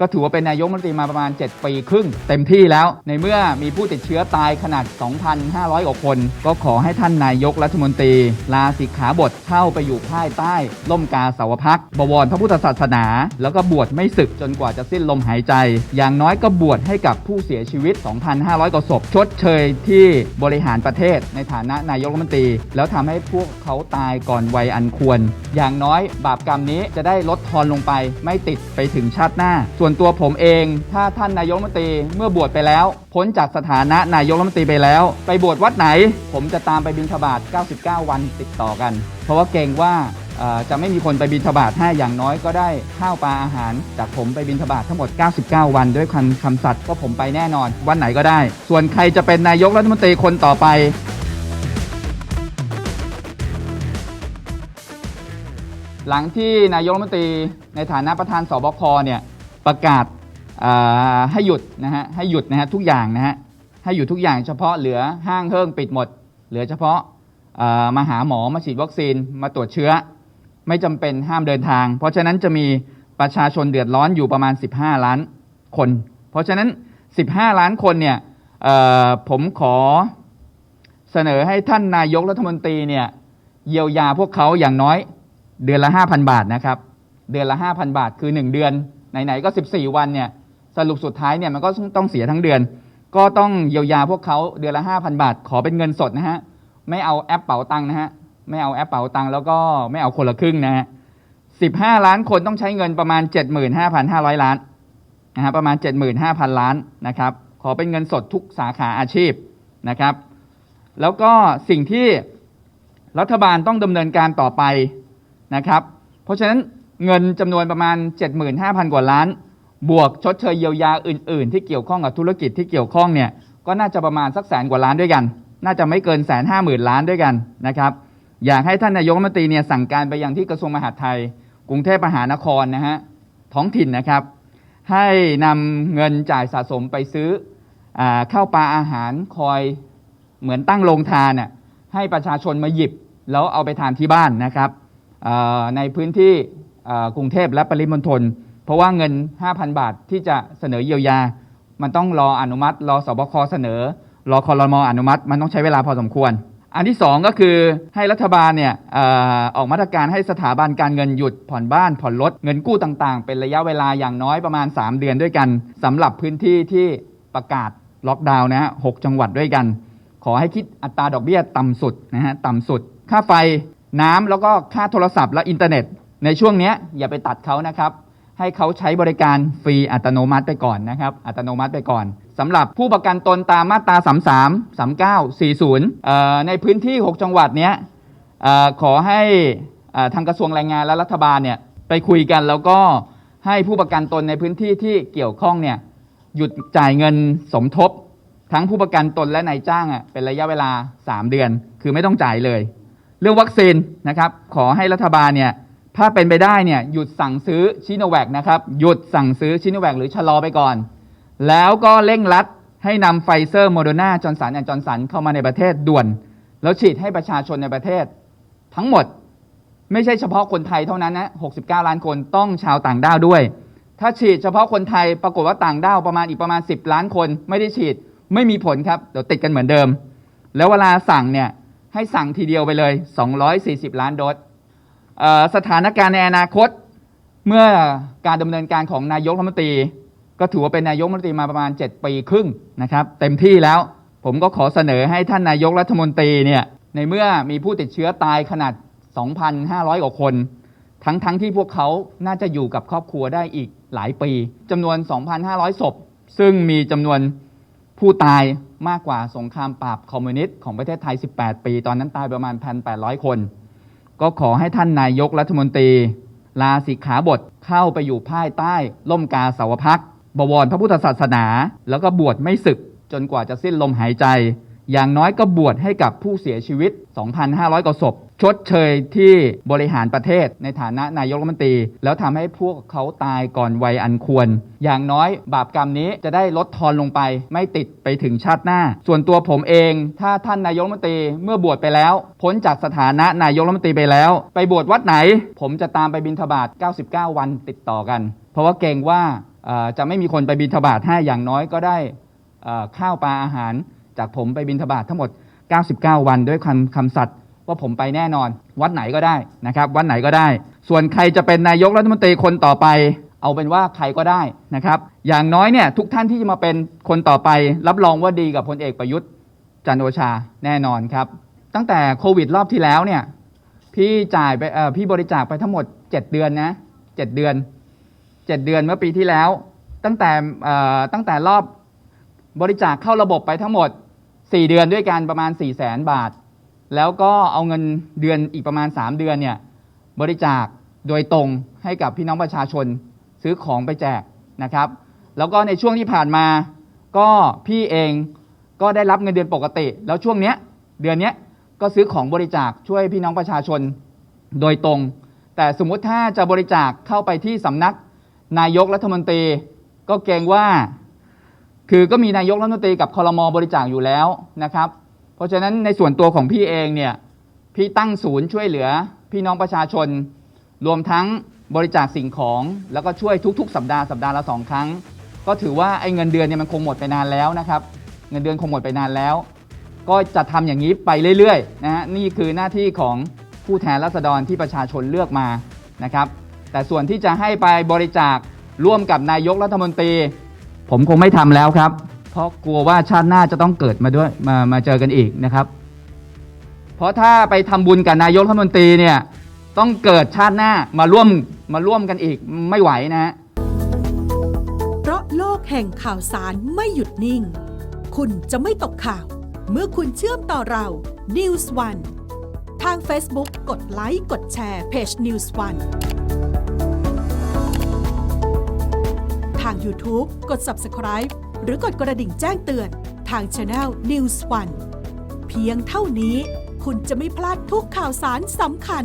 ก็ถือว่าเป็นนายกรัฐมนตรีมาประมาณ 7 ปีครึ่งเต็มที่แล้ว ในเมื่อมีผู้ติดเชื้อตายขนาด 2,500กว่าคน ก็ขอให้ท่านนายกรัฐมนตรี ลาสิกขาบทเข้าไปอยู่ภายใต้ล่มกาสาวพักบวรพระพุทธศาสนา แล้วก็บวชไม่ศึกจนกว่าจะสิ้นลมหายใจ อย่างน้อยก็บวชให้กับผู้เสียชีวิต 2,500กว่าศพชดเชยที่บริหารประเทศในฐานะนายกรัฐมนตรี แล้วทำให้พวกเขาตายก่อนวัยอันควร อย่างน้อยบาปกรรมนี้จะได้ลดทอนลงไปไม่ติดไปถึงชาติหน้าส่วนตัวผมเอง ถ้าท่านนายกรัฐมนตรีเมื่อบวชไปแล้วพ้นจากสถานะนายกรัฐมนตรีไปแล้ว ไปบวชวัดไหน ผมจะตามไปบิณฑบาต 99 วันติดต่อกัน เพราะว่าเกรงว่าจะไม่มีคนไปบิณฑบาตให้อย่างน้อยก็ได้ข้าวปลาอาหาร จากผมไปบิณฑบาตทั้งหมด 99 วันด้วยคำคำสัตย์ก็ผมไปแน่นอน วันไหนก็ได้ ส่วนใครจะเป็นนายกรัฐมนตรีคนต่อไปหลังที่นายกรัฐมนตรีในฐานะประธานสบคเนี่ย ประกาศให้หยุดนะฮะให้หยุดนะฮะทุกอย่างนะฮะให้หยุดทุกอย่างเฉพาะเหลือห้างเฮิ่งปิดหมด เหลือเฉพาะมาหาหมอมาฉีดวัคซีนมาตรวจเชื้อ ไม่จำเป็นห้ามเดินทาง เพราะฉะนั้นจะมีประชาชนเดือดร้อนอยู่ประมาณ 15 ล้านคน เพราะฉะนั้น 15 ล้านคนเนี่ยผมขอเสนอให้ท่านนายกรัฐมนตรีเนี่ยเยียวยาพวกเขาอย่างน้อยเดือนละ 5,000 บาทนะครับ เดือนละ 5,000 บาทคือ 1 เดือน ไหนๆก็ 14 วันเนี่ยสรุปสุดท้ายเนี่ยมันก็ต้องเสียทั้งเดือน ก็ต้องเยียวยาพวกเขาเดือนละ 5,000 บาท ขอเป็นเงินสดนะฮะไม่เอาแอปเป๋าตังค์นะฮะไม่เอาแอปเป๋าตังค์แล้วก็ไม่เอาคนละครึ่งนะฮะ15 ล้านคนต้องใช้เงินประมาณ 75,500 ล้านนะฮะประมาณ 75,000 ล้านนะครับขอเป็นเงินสดทุกสาขาอาชีพนะครับ แล้วก็สิ่งที่รัฐบาลต้องดำเนินการต่อไปนะครับ เพราะฉะนั้น เงินจำนวนประมาณ 75,000 กว่าล้าน บวกชดเชยเยียวยาอื่น ๆ ที่เกี่ยวข้องกับธุรกิจที่เกี่ยวข้องเนี่ยก็น่าจะประมาณสักแสนกว่าล้านด้วยกัน น่าจะไม่เกินแสนห้าหมื่นล้านด้วยกันนะครับอยากให้ท่านนายกรัฐมนตรีเนี่ยสั่งการไปยังที่กระทรวงมหาดไทย กรุงเทพมหานครนะฮะท้องถิ่นนะครับ ให้นำเงินจ่ายสะสมไปซื้ออข้าวปลาอาหารคอยเหมือนตั้งโรงทานน่ะให้ประชาชนมาหยิบ แล้วเอาไปทานที่บ้านนะครับในพื้นที่ กรุงเทพและปริมณฑลเพราะว่าเงิน 5,000 บาทที่จะเสนอเยียวยา มันต้องรออนุมัติ รอสบคเสนอ รอคอรมออนุมัติ มันต้องใช้เวลาพอสมควร อันที่ 2 ก็คือให้รัฐบาลเนี่ยออกมาตรการให้สถาบันการเงินหยุดผ่อนบ้านผ่อนรถเงินกู้ต่างๆ เป็นระยะเวลาอย่างน้อยประมาณ 3 เดือนด้วยกันสำหรับพื้นที่ที่ประกาศล็อกดาวน์นะฮะหกจังหวัดด้วยกัน ขอให้คิดอัตราดอกเบี้ยต่ำสุดนะฮะต่ำสุด ค่าไฟน้ำแล้วก็ค่าโทรศัพท์และอินเทอร์เน็ต ในช่วงนี้อย่าไปตัดเขานะครับ ให้เขาใช้บริการฟรีอัตโนมัติไปก่อนนะครับ อัตโนมัติไปก่อนสำหรับผู้ประกันตนตามมาตรา 33 39 40เอ่อในพื้นที่ 6 จังหวัดเนี้ยขอให้ทางกระทรวงแรงงานและรัฐบาลเนี่ยไปคุยกันแล้วก็ให้ผู้ประกันตนในพื้นที่ที่เกี่ยวข้องเนี่ยหยุดจ่ายเงินสมทบ ทั้งผู้ประกันตนและนายจ้างอะเป็นระยะเวลา 3 เดือน คือไม่ต้องจ่ายเลย เรื่องวัคซีนนะครับขอให้รัฐบาลเนี่ย ถ้าเป็นไปได้เนี่ยหยุดสั่งซื้อชิโนแวคนะครับหยุดสั่งซื้อชิโนแวคหรือชะลอไปก่อน แล้วก็เร่งรัดให้นำไฟเซอร์โมเดอร์นาจอร์นสันแอนจอร์นสันเข้ามาในประเทศด่วน แล้วฉีดให้ประชาชนในประเทศ ทั้งหมดไม่ใช่เฉพาะคนไทยเท่านั้นนะ 69 ล้านคนต้องชาวต่างด้าวด้วย ถ้าฉีดเฉพาะคนไทยปรากฏว่าต่างด้าวประมาณอีกประมาณ 10 ล้านคนไม่ได้ฉีดไม่มีผลครับเดี๋ยวติดกันเหมือนเดิม แล้วเวลาสั่งเนี่ยให้สั่งทีเดียวไปเลย 240 ล้านโดส สถานการณ์ในอนาคต เมื่อการดำเนินการของนายกรัฐมนตรี ก็ถือว่าเป็นนายกรัฐมนตรีมาประมาณ 7 ปีครึ่งนะครับ เต็มที่แล้ว ผมก็ขอเสนอให้ท่านนายกรัฐมนตรีเนี่ยในเมื่อมีผู้ติดเชื้อตายขนาด 2,500 กว่าคน ทั้งทั้งที่พวกเขาน่าจะอยู่กับครอบครัวได้อีกหลายปีจำนวน 2,500 ศพ ซึ่งมีจำนวนผู้ตายมากกว่าสงครามปราบคอมมิวนิสต์ของประเทศไทย 18 ปี ตอนนั้นตายประมาณ 1,800 คน ก็ขอให้ท่านนายกรัฐมนตรี ลาสิกขาบทเข้าไปอยู่ภายใต้ล่มกาสาวพักบวรพระพุทธศาสนา แล้วก็บวชไม่ศึกจนกว่าจะสิ้นลมหายใจ อย่างน้อยก็บวชให้กับผู้เสียชีวิต 2,500 กว่าศพ ชดเชยที่บริหารประเทศในฐานะนายกรัฐมนตรี แล้วทำให้พวกเขาตายก่อนวัยอันควร อย่างน้อยบาปกรรมนี้จะได้ลดทอนลงไป ไม่ติดไปถึงชาติหน้า ส่วนตัวผมเอง ถ้าท่านนายกรัฐมนตรีเมื่อบวชไปแล้ว พ้นจากสถานะนายกรัฐมนตรีไปแล้ว ไปบวชวัดไหน ผมจะตามไปบิณฑบาต 99 วันติดต่อกัน เพราะว่าเกรงว่าจะไม่มีคนไปบิณฑบาตให้อย่างน้อยก็ได้ข้าวปลาอาหาร จากผมไปบิณฑบาตทั้งหมด 99 วันด้วยคำคำสัตย์ว่าผมไปแน่นอน วัดไหนก็ได้นะครับ วัดไหนก็ได้ ส่วนใครจะเป็นนายกรัฐมนตรีคนต่อไป เอาเป็นว่าใครก็ได้นะครับ อย่างน้อยเนี่ยทุกท่านที่จะมาเป็นคนต่อไป รับรองว่าดีกับพลเอกประยุทธ์จันโอชาแน่นอนครับ ตั้งแต่โควิดรอบที่แล้วเนี่ยพี่จ่ายไปพี่บริจาคไปทั้งหมด 7 เดือนนะ7เดือน 7 เดือนเมื่อปีที่แล้ว ตั้งแต่ตั้งแต่รอบบริจาคเข้าระบบไปทั้งหมด 4 เดือนด้วยกันประมาณ 4 0 0แสนบาท แล้วก็เอาเงินเดือนอีกประมาณ 3 เดือนเนี่ยบริจาคโดยตรงให้กับพี่น้องประชาชนซื้อของไปแจกนะครับ แล้วก็ในช่วงที่ผ่านมา ก็พี่เองก็ได้รับเงินเดือนปกติ แล้วช่วงเนี้ยเดือนเนี้ยก็ซื้อของบริจาคช่วยพี่น้องประชาชนโดยตรง แต่สมมุติถ้าจะบริจาคเข้าไปที่สำนักนายกรัฐมนตรี ก็เกรงว่า คือก็มีนายกรัฐมนตรีกับคอรมอบริจาคอยู่แล้วนะครับ เพราะฉะนั้นในส่วนตัวของพี่เองเนี่ยพี่ตั้งศูนย์ช่วยเหลือ พี่น้องประชาชน รวมทั้งบริจาคสิ่งของ แล้วก็ช่วยทุก ๆ สัปดาห์สัปดาห์ละสองครั้ง ก็ถือว่าไอ้เงินเดือนเนี่ยมันคงหมดไปนานแล้วนะครับ เงินเดือนคงหมดไปนานแล้ว ก็จะทำอย่างนี้ไปเรื่อยๆนะฮะนี่คือหน้าที่ของผู้แทนราษฎรที่ประชาชนเลือกมานะครับ แต่ส่วนที่จะให้ไปบริจาคร่วมกับนายกรัฐมนตรี ผมคงไม่ทำแล้วครับ เพราะกลัวว่าชาติหน้าจะต้องเกิดมาด้วยมามาเจอกันอีกนะครับ เพราะถ้าไปทำบุญกับนายกรัฐมนตรีเนี่ยต้องเกิดชาติหน้ามาร่วมมาร่วมกันอีกไม่ไหวนะฮะเพราะโลกแห่งข่าวสารไม่หยุดนิ่ง คุณจะไม่ตกข่าว เมื่อคุณเชื่อมต่อเรา News One ทาง Facebook กดไลค์ กดแชร์เพจ News One าง YouTube กด Subscribe หรือกดกระดิ่งแจ้งเตือนทาง Channel News One เพียงเท่านี้คุณจะไม่พลาดทุกข่าวสารสำคัญ